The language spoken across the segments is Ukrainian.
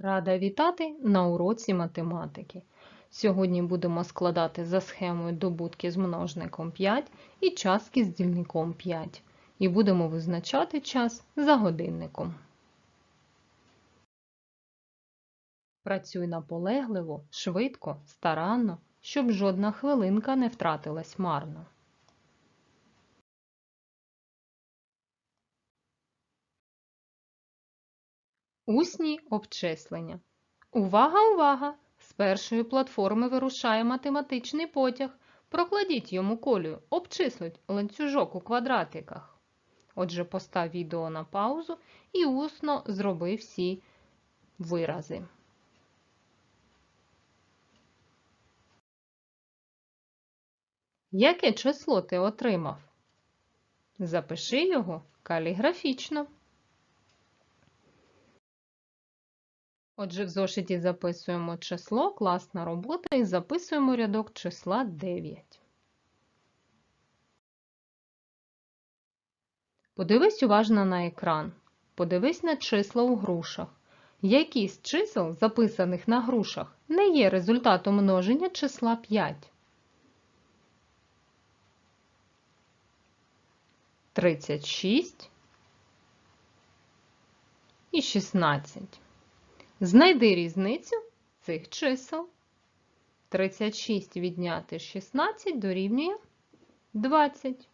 Рада вітати на уроці математики. Сьогодні будемо складати за схемою добутки з множником 5 і частки з дільником 5. І будемо визначати час за годинником. Працюй наполегливо, швидко, старанно, щоб жодна хвилинка не втратилась марно. Усні обчислення. Увага, увага! З першої платформи вирушає математичний потяг. Прокладіть йому колію, обчисліть ланцюжок у квадратиках. Отже, постав відео на паузу і усно зроби всі вирази. Яке число ти отримав? Запиши його каліграфічно. Отже, в зошиті записуємо число, класна робота і записуємо рядок числа 9. Подивись уважно на екран. Подивись на числа у грушах. Які з чисел, записаних на грушах, не є результатом множення числа 5? 36 і 16. Знайди різницю цих чисел. 36 відняти 16 дорівнює 20.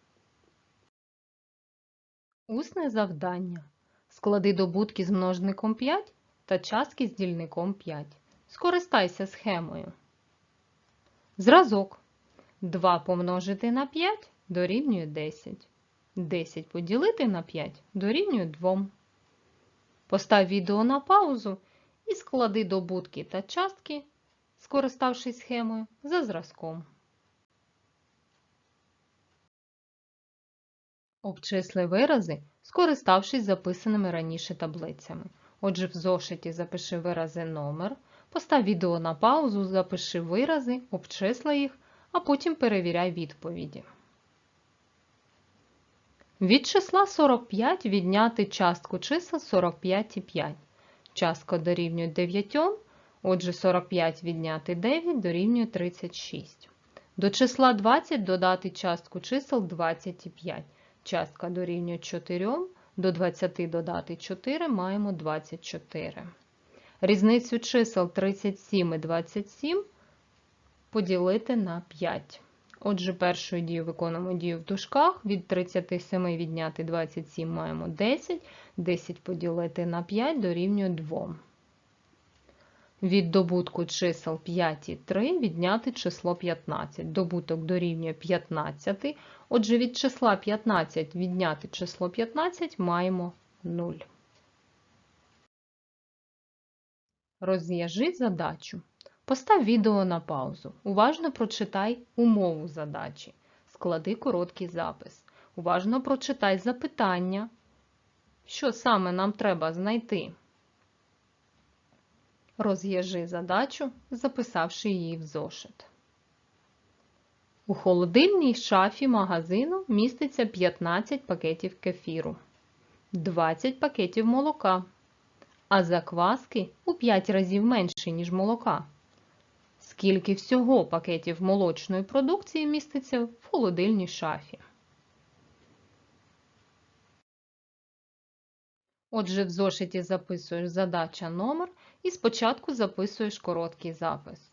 Усне завдання. Склади добутки з множником 5 та частки з дільником 5. Скористайся схемою. Зразок. 2 помножити на 5 дорівнює 10. 10 поділити на 5 дорівнює 2. Постав відео на паузу і склади добутки та частки, скориставшись схемою, за зразком. Обчисли вирази, скориставшись записаними раніше таблицями. Отже, в зошиті запиши вирази номер, постав відео на паузу, запиши вирази, обчисли їх, а потім перевіряй відповіді. Від числа 45 відняти частку чисел 45 і 5. Частка дорівнює 9, отже 45 відняти 9 дорівнює 36. До числа 20 додати частку чисел 25. Частка дорівнює 4, до 20 додати 4 маємо 24. Різницю чисел 37 і 27 поділити на 5. Отже, першою дією виконуємо дію в дужках. Від 37 відняти 27 маємо 10. 10 поділити на 5 дорівнює 2. Від добутку чисел 5 і 3 відняти число 15. Добуток дорівнює 15. Отже, від числа 15 відняти число 15 маємо 0. Розв'яжи задачу. Постав відео на паузу. Уважно прочитай умову задачі. Склади короткий запис. Уважно прочитай запитання, що саме нам треба знайти. Розв'яжи задачу, записавши її в зошит. У холодильній шафі магазину міститься 15 пакетів кефіру, 20 пакетів молока, а закваски у 5 разів менше, ніж молока. Скільки всього пакетів молочної продукції міститься в холодильній шафі? Отже, в зошиті записуєш задача номер і спочатку записуєш короткий запис.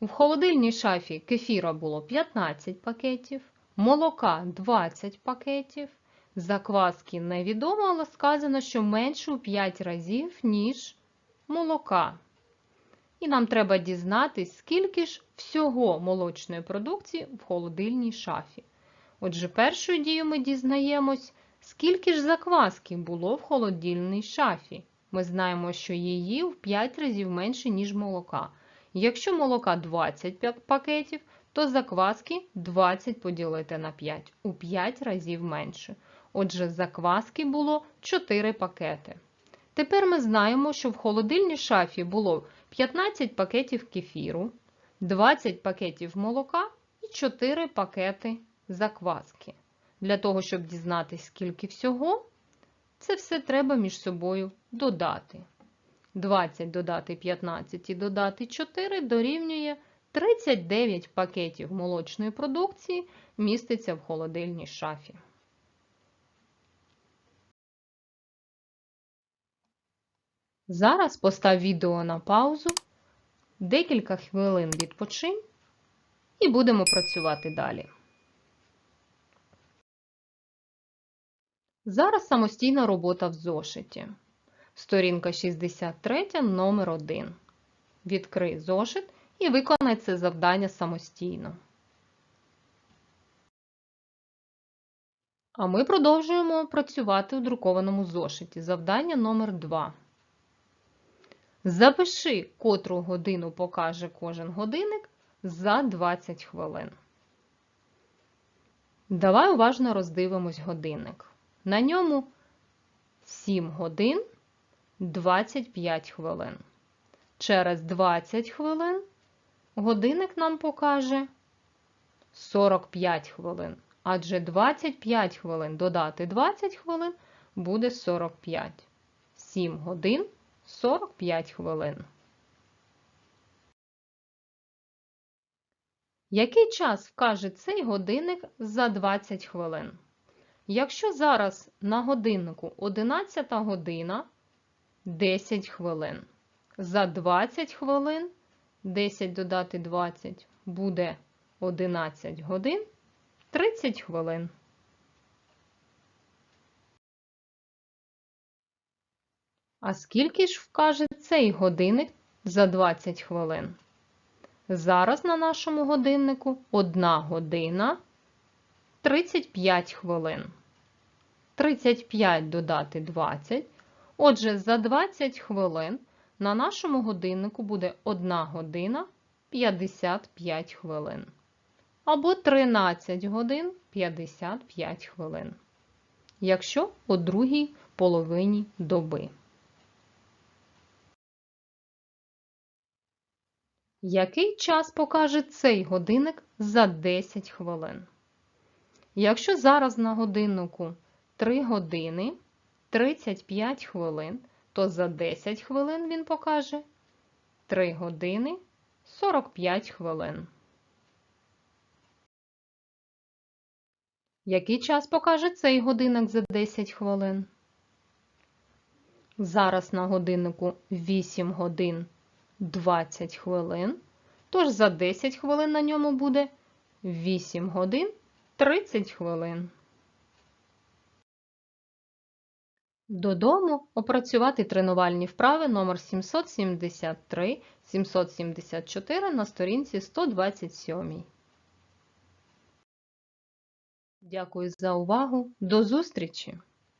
У холодильній шафі кефіра було 15 пакетів, молока 20 пакетів, закваски невідомо, але сказано, що менше у 5 разів, ніж молока. І нам треба дізнатись, скільки ж всього молочної продукції в холодильній шафі. Отже, першою дією ми дізнаємось, скільки ж закваски було в холодильній шафі. Ми знаємо, що її в 5 разів менше, ніж молока. Якщо молока 20 пакетів, то закваски 20 поділити на 5, у 5 разів менше. Отже, закваски було 4 пакети. Тепер ми знаємо, що в холодильній шафі було 15 пакетів кефіру, 20 пакетів молока і 4 пакети закваски. Для того, щоб дізнатися, скільки всього, це все треба між собою додати. 20 додати 15 і додати 4 дорівнює 39 пакетів молочної продукції міститься в холодильній шафі. Зараз постав відео на паузу, декілька хвилин відпочинь і будемо працювати далі. Зараз самостійна робота в зошиті. Сторінка 63, номер 1. Відкрий зошит і виконай це завдання самостійно. А ми продовжуємо працювати у друкованому зошиті. Завдання номер 2. Запиши, котру годину покаже кожен годинник за 20 хвилин. Давай уважно роздивимось годинник. На ньому 7 годин 25 хвилин. Через 20 хвилин годинник нам покаже 45 хвилин. Адже 25 хвилин додати 20 хвилин буде 45. 7 годин 45 хвилин. Який час вкаже цей годинник за 20 хвилин? Якщо зараз на годиннику 11 година 10 хвилин. За 20 хвилин 10 додати 20 буде 11 годин 30 хвилин. А скільки ж вкаже цей годинник за 20 хвилин? Зараз на нашому годиннику 1 година 35 хвилин. 35 додати 20. Отже, за 20 хвилин на нашому годиннику буде 1 година 55 хвилин. Або 13 годин 55 хвилин. Якщо у другій половині доби. Який час покаже цей годинник за 10 хвилин? Якщо зараз на годиннику 3 години 35 хвилин, то за 10 хвилин він покаже 3 години 45 хвилин. Який час покаже цей годинник за 10 хвилин? Зараз на годиннику 8 годин 20 хвилин, тож за 10 хвилин на ньому буде 8 годин 30 хвилин. Додому опрацювати тренувальні вправи номер 773-774 на сторінці 127. Дякую за увагу. До зустрічі!